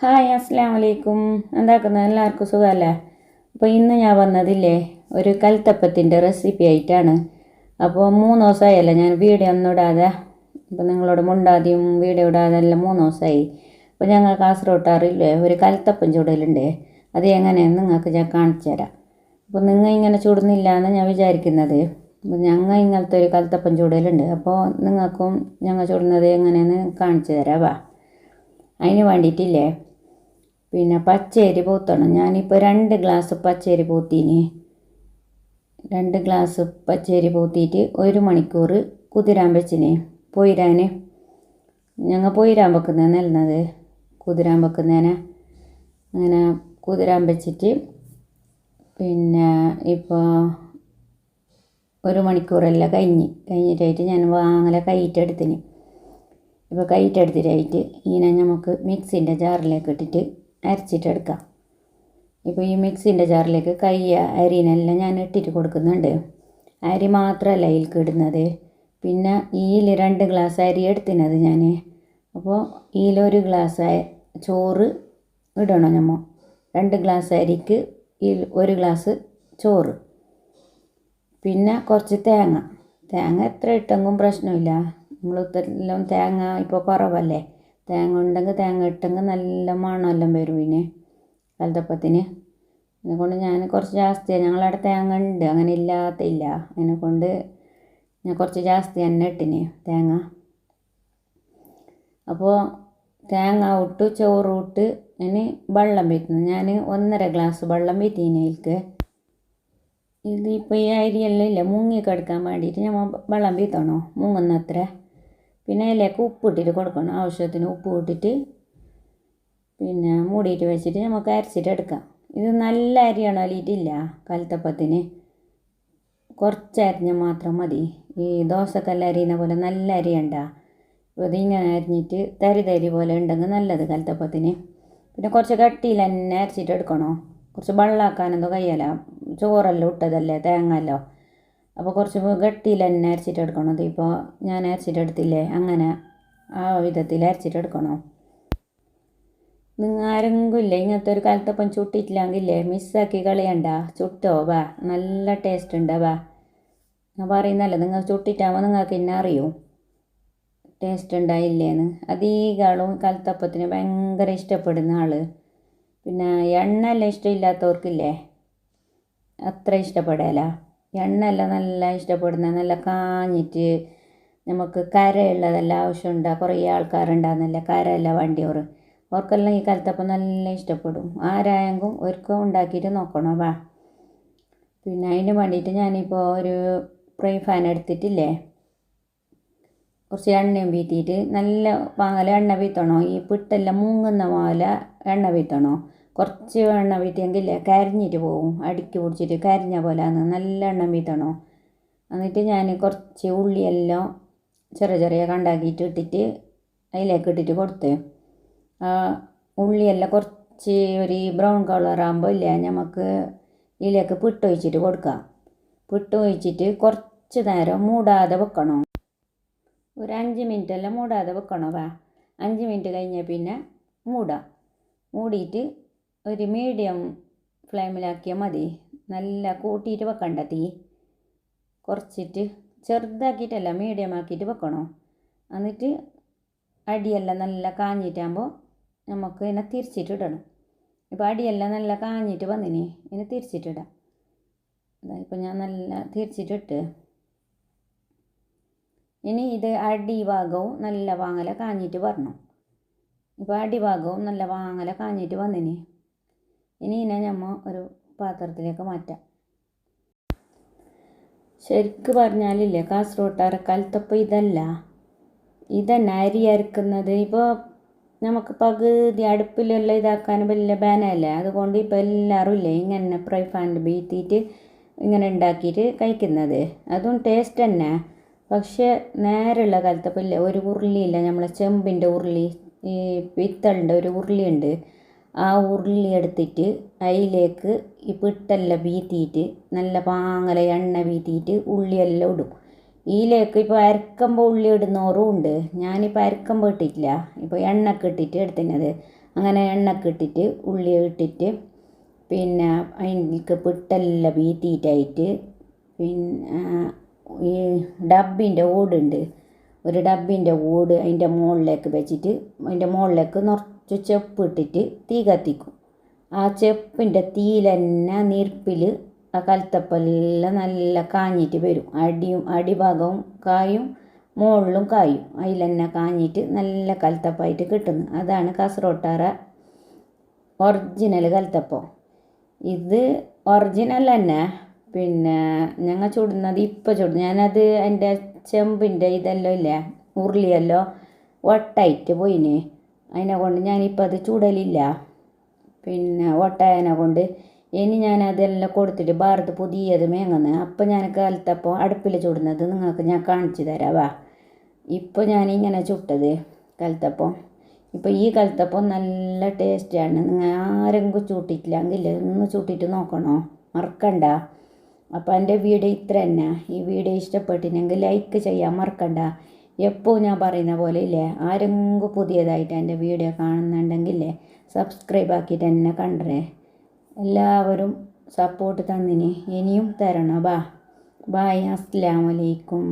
Hi അസ്സാം വലൈക്കും എന്താക്കുന്നത് എല്ലാവർക്കും സുഖമല്ലേ? അപ്പോൾ ഇന്ന് ഞാൻ വന്നതില്ലേ? ഒരു കൽത്തപ്പത്തിന്റെ റെസിപ്പി ആയിട്ടാണ്. അപ്പോൾ മൂന്ന് ദിവസമായല്ലോ ഞാൻ വീഡിയോ ഒന്നും ഇടാതെ. അപ്പോൾ നിങ്ങളോട് മുണ്ടാതെയും വീഡിയോ ഇടാതെ എല്ലാം മൂന്ന് ദിവസമായി. അപ്പോൾ ഞങ്ങൾ കാസർഗോട്ടാറില്ലേ ഒരു കൽത്തപ്പം ചൂടലുണ്ട്. അത് എങ്ങനെയെന്ന് നിങ്ങൾക്ക് ഞാൻ കാണിച്ചു തരാം. അപ്പോൾ നിങ്ങൾ ഇങ്ങനെ ചൂടുന്നില്ല എന്ന് ഞാൻ വിചാരിക്കുന്നത്. അപ്പോൾ ഞങ്ങൾ ഇങ്ങനത്തെ ഒരു കൽത്തപ്പം ചൂടലുണ്ട്. അപ്പോൾ നിങ്ങൾക്കും ഞങ്ങൾ ചൂടുന്നത് എങ്ങനെയെന്ന് കാണിച്ചു തരാം. വാ. അതിന് വേണ്ടിയിട്ടില്ലേ? പിന്നെ പച്ചരി പൂത്തണം. ഞാനിപ്പോൾ രണ്ട് ഗ്ലാസ് പച്ചരി പൂത്തിന്. രണ്ട് ഗ്ലാസ് പച്ചരി പൂത്തിയിട്ട് ഒരു മണിക്കൂർ കുതിരാൻ വെച്ചിന്. പൊയിരാൻ ഞങ്ങൾ പൊയിരാൻ വെക്കുന്നതാണ് നല്ലത് കുതിരാൻ വെക്കുന്നതിനെ അങ്ങനെ കുതിരാൻ വെച്ചിട്ട് പിന്നെ ഇപ്പോൾ ഒരു മണിക്കൂറെല്ലാം കഴിഞ്ഞ്. കഴിഞ്ഞിട്ടായിട്ട് ഞാൻ വാങ്ങല കൈയിട്ടെടുത്തിന് ഇപ്പോൾ കൈറ്റെടുത്തിട്ടായിട്ട് ഇങ്ങനെ നമുക്ക് മിക്സിന്റെ ജാറിലേക്ക് ഇട്ടിട്ട് അരച്ചിട്ടെടുക്കാം ഇപ്പോൾ ഈ മിക്സിന്റെ ജാറിലേക്ക് കൈ അരിനെല്ലാം ഞാൻ ഇട്ടിട്ട് കൊടുക്കുന്നുണ്ട്. അരി മാത്രമല്ല ഇതിൽക്ക് ഇടുന്നത്. പിന്നെ ഈയിൽ രണ്ട് ഗ്ലാസ് അരി എടുത്തിനത് ഞാൻ അപ്പോൾ ഈയിലൊരു ഗ്ലാസ് ചോറ് ഇടണം നമ്മൾ രണ്ട് ഗ്ലാസ് അരിക്ക് ഈ ഒരു ഗ്ലാസ് ചോറ്. പിന്നെ കുറച്ച് തേങ്ങ. തേങ്ങ എത്ര ഇട്ടെങ്കിലും പ്രശ്നമില്ല. നമ്മൾ എല്ലാം തേങ്ങ ഇപ്പോൾ കുറവല്ലേ? തേങ്ങ ഉണ്ടെങ്കിൽ തേങ്ങ ഇട്ടെങ്കിൽ നല്ല മണമെല്ലാം വരും ഇതിന് കലത്തപ്പത്തിന് അതിനെക്കൊണ്ട് ഞാൻ കുറച്ച് ജാസ്തിയാണ് ഞങ്ങളവിടെ തേങ്ങ ഉണ്ട് അങ്ങനെ ഇല്ലാത്ത ഇല്ല. അതിനെക്കൊണ്ട് ഞാൻ കുറച്ച് ജാസ്തി തന്നെ ഇട്ടിന് തേങ്ങ. അപ്പോൾ തേങ്ങ ഇട്ട് ചോറ് ഇട്ട് ഇനി വെള്ളം വീറ്റുന്നു ഞാൻ ഒന്നര ഗ്ലാസ് വെള്ളം വീറ്റീന് അതിൽക്ക് ഇതിപ്പോൾ ഈ അരിയെല്ലാം ഇല്ല? മുങ്ങി കിടക്കാൻ വേണ്ടിയിട്ട് നമ്മൾ വെള്ളം വീത്തണോ മുങ്ങുന്നത്ര. പിന്നെ അതിലേക്ക് ഉപ്പ് ഇട്ടിട്ട് കൊടുക്കണം. ആവശ്യത്തിന് ഉപ്പ് ഇട്ടിട്ട് പിന്നെ മൂടിയിട്ട് വെച്ചിട്ട് നമുക്ക് അരച്ചിട്ട് എടുക്കാം. ഇത് നല്ല അരിയാണ് അലിയിട്ടില്ല കലത്തപ്പത്തിന്. കുറച്ച് അരിഞ്ഞ മാത്രം മതി. ഈ ദോശക്കല്ല അരിയുന്ന പോലെ നല്ല അരിയണ്ട. ഇങ്ങനെ അരിഞ്ഞിട്ട് തരി തരി പോലെ ഉണ്ടെങ്കിൽ നല്ലത് കലത്തപ്പത്തിന്. പിന്നെ കുറച്ച് കട്ടിയിൽ തന്നെ അരച്ചിട്ട് എടുക്കണോ? കുറച്ച് വെള്ളാക്കാനെന്തോ കയ്യല്ല ചോറെല്ലാം ഇട്ടതല്ലേ തേങ്ങല്ലോ അപ്പോൾ കുറച്ച് ഗട്ടിയിൽ തന്നെ അരച്ചിട്ട് എടുക്കണം. ഇതിപ്പോൾ ഞാൻ അരച്ചിട്ട് എടുത്തില്ലേ? അങ്ങനെ ആ വിധത്തിൽ അരച്ചിട്ട് എടുക്കണം? നിങ്ങൾ ആരെങ്കിലും ഇല്ലേ? ഇങ്ങനത്തെ ഒരു കാലത്തപ്പം ചുട്ടിട്ടില്ലെങ്കിലേ മിസ്സാക്കി കളയണ്ട. ചുട്ടോ വാ നല്ല ടേസ്റ്റ് ഉണ്ട് വാ ഞാൻ പറയുന്നല്ലേ നിങ്ങൾ ചുട്ടിട്ടാകുമ്പോൾ നിങ്ങൾക്ക് എന്നെ അറിയൂ. ടേസ്റ്റ് ഉണ്ടായില്ലേന്ന്. അധികളും കലത്തപ്പത്തിന് ഭയങ്കര ഇഷ്ടപ്പെടുന്ന ആൾ പിന്നെ എണ്ണ എല്ലാം ഇഷ്ടമില്ലാത്തവർക്കില്ലേ? അത്ര ഇഷ്ടപ്പെടല. എണ്ണ എല്ലാം നല്ല ഇഷ്ടപ്പെടുന്ന നല്ല കാഞ്ഞിട്ട് നമുക്ക് കരയുള്ളതെല്ലാം ആവശ്യമുണ്ട്. കുറേ ആൾക്കാരുണ്ടാകുന്നല്ലേ കരയല്ല വണ്ടിയോറ്. അവർക്കെല്ലാം ഈ കാലത്തപ്പം നല്ല ഇഷ്ടപ്പെടും. ആരായെങ്കിലും ഒരുക്കം ഉണ്ടാക്കിയിട്ട് നോക്കണം. വാ. പിന്നെ അതിന് വേണ്ടിയിട്ട് ഞാനിപ്പോൾ ഒരു ഫ്രൈ ഫാൻ എടുത്തിട്ടില്ലേ? കുറച്ച് എണ്ണയും വീത്തിയിട്ട് നല്ല പാങ്ങല എണ്ണ വീത്തണോ ഈ പിട്ടെല്ലാം മുങ്ങുന്ന പോലെ എണ്ണ വീത്തണോ കുറച്ച് എണ്ണ വീട്ടിയെങ്കിൽ കരിഞ്ഞിട്ട് പോകും അടുക്കി പിടിച്ചിട്ട് കരിഞ്ഞ പോലെയാണ് നല്ല എണ്ണ വീട്ടണോ. എന്നിട്ട് ഞാൻ കുറച്ച് ഉള്ളിയെല്ലാം ചെറിയ ചെറിയ കണ്ടാക്കിയിട്ട് ഇട്ടിട്ട് അതിലേക്ക് ഇട്ടിട്ട് കൊടുത്ത്. ഉള്ളിയെല്ലാം കുറച്ച് ഒരു ബ്രൗൺ കളർ ആകുമ്പോൾ ഇല്ല നമുക്ക് ഇതിലേക്ക് പിട്ടൊഴിച്ചിട്ട് കൊടുക്കാം. പിട്ടൊഴിച്ചിട്ട് കുറച്ച് നേരം മൂടാതെ വെക്കണം. ഒരു അഞ്ച് മിനിറ്റ് എല്ലാം മൂടാതെ വെക്കണം വാ. അഞ്ച് മിനിറ്റ് കഴിഞ്ഞാൽ പിന്നെ മൂടാം. മൂടിയിട്ട് ഒരു മീഡിയം ഫ്ലെയിമിലാക്കിയാൽ മതി. നല്ല കൂട്ടിയിട്ട് വെക്കണ്ട തീ. കുറച്ചിട്ട് ചെറുതാക്കിയിട്ടല്ല മീഡിയം ആക്കിയിട്ട് വെക്കണോ? എന്നിട്ട് അടിയെല്ലാം നല്ല കാഞ്ഞിട്ടാകുമ്പോൾ നമുക്ക് ഇതിനെ തിരിച്ചിട്ടിടണം ഇപ്പോൾ അടിയെല്ലാം നല്ല കാഞ്ഞിട്ട് വന്നിനി ഇതിനെ തിരിച്ചിട്ടിടാം ഇപ്പോൾ ഞാൻ നല്ല തിരിച്ചിട്ടിട്ട് ഇനി ഇത് അടിഭാഗവും നല്ല വാങ്ങല കാഞ്ഞിട്ട് വരണം. ഇപ്പോൾ അടിഭാഗവും നല്ല വാങ്ങല കാഞ്ഞിട്ട് വന്നിനി. ഇനി ഇതിനെ നമ്മൾ ഒരു പാത്രത്തിലേക്ക് മാറ്റാം. ശരിക്ക് പറഞ്ഞാലില്ലേ കാസർഗോട്ട് കലത്തപ്പം ഇതല്ല. ഇതന്നെ അരി അരക്കുന്നത്. ഇപ്പോൾ നമുക്ക് പകുതി അടുപ്പിലെല്ലാം ഇതാക്കാൻ വലിയ ബാനല്ലേ അതുകൊണ്ട് ഇപ്പോൾ എല്ലാവരും ഇല്ലേ ഇങ്ങനെ ഫ്രൈ ഫാനിൽ ബീത്തിയിട്ട് ഇങ്ങനെ ഉണ്ടാക്കിയിട്ട് കഴിക്കുന്നത്. അതും ടേസ്റ്റ് തന്നെ. പക്ഷേ നേരെയുള്ള കലത്തപ്പം ഇല്ലേ ഒരു ഉരുളിയില്ല നമ്മളെ ചെമ്പിന്റെ ഉരുളി ഈ പിത്തളിന്റെ ഒരു ഉരുളിയുണ്ട് ആ ഉരുളി എടുത്തിട്ട് അതിലേക്ക് ഈ പിട്ടെല്ലാം വീത്തിയിട്ട് നല്ല പാങ്ങല എണ്ണ വീത്തിയിട്ട് ഉള്ളിയെല്ലാം ഇടും. ഇതിലേക്ക് ഇപ്പോൾ അരക്കുമ്പോൾ ഉള്ളി ഇടുന്നവരും ഉണ്ട്. ഞാനിപ്പോൾ അരക്കുമ്പോൾ ഇട്ടിട്ടില്ല. ഇപ്പോൾ എണ്ണക്ക് ഇട്ടിട്ട് എടുത്തിരുന്നത് അങ്ങനെ എണ്ണക്ക് ഇട്ടിട്ട് ഉള്ളി ഇട്ടിട്ട് പിന്നെ അതിലേക്ക് പിട്ടെല്ലാം വീത്തിയിട്ടായിട്ട് പിന്നെ ഈ ഡബിന്റെ ഓടുണ്ട്. ഒരു ഡബിന്റെ ഓട് അതിന്റെ മുകളിലേക്ക് വെച്ചിട്ട് അതിന്റെ മുകളിലേക്ക് നിറച്ച് ചെപ്പ് ഇട്ടിട്ട് തീ കത്തിക്കും. ആ ചെപ്പിന്റെ തീയിലെന്നെ നീർപ്പിൽ ആ കലത്തപ്പെല്ലാം നല്ല കാഞ്ഞിട്ട് വരും. അടിയും അടിഭാഗവും കായും മുകളിലും കായും. അതിലെന്നെ കാഞ്ഞിട്ട് നല്ല കലത്തപ്പായിട്ട് കിട്ടുന്നു. അതാണ് കാസർഗോട്ടാറ ഒറിജിനൽ കലത്തപ്പം ഇത് ഒറിജിനൽ തന്നെ പിന്നെ ഞങ്ങൾ ചുടുന്നത് ഇപ്പോൾ ചുടും ഞാനത് എന്റെ ചെമ്പിന്റെ ഇതെല്ലാം ഇല്ലേ? ഉരുളിയെല്ലാം ഒട്ടായിട്ട് പോയിന്. അതിനെ കൊണ്ട് ഞാനിപ്പോൾ അത് ചുടലില്ല. പിന്നെ ഒട്ടായനെ കൊണ്ട് ഇനി ഞാൻ അതെല്ലാം കൊടുത്തിട്ട് ഭാരത് പുതിയത് മേങ്ങുന്നു. അപ്പം ഞാൻ കാലത്തപ്പോൾ അടുപ്പിൽ ചുടുന്നത് നിങ്ങൾക്ക് ഞാൻ കാണിച്ചു തരാവാ. ഇപ്പോൾ ഞാൻ ഇങ്ങനെ ചുട്ടത് കലത്തപ്പം. ഇപ്പോൾ ഈ കലത്തപ്പം നല്ല ടേസ്റ്റാണ്. നിങ്ങൾ ആരെങ്കിലും ചൂട്ടിട്ടില്ലെങ്കിൽ ഒന്ന് ചൂട്ടിട്ട് നോക്കണോ? മറക്കണ്ട. അപ്പോൾ എന്റെ വീഡിയോ ഇത്ര തന്നെ. ഈ വീഡിയോ ഇഷ്ടപ്പെട്ടിനെങ്കിൽ ലൈക്ക് ചെയ്യാൻ മറക്കണ്ട. എപ്പോൾ ഞാൻ പറയുന്ന പോലെ ഇല്ലേ ആരെങ്കിലും പുതിയതായിട്ട് എന്റെ വീഡിയോ കാണുന്നുണ്ടെങ്കിലേ സബ്സ്ക്രൈബ് ആക്കിയിട്ട് എന്നെ കണ്ടേ എല്ലാവരും സപ്പോർട്ട് തന്നിന് ഇനിയും തരണം? ബാ. ബായ്. അസ്സലാമലൈക്കും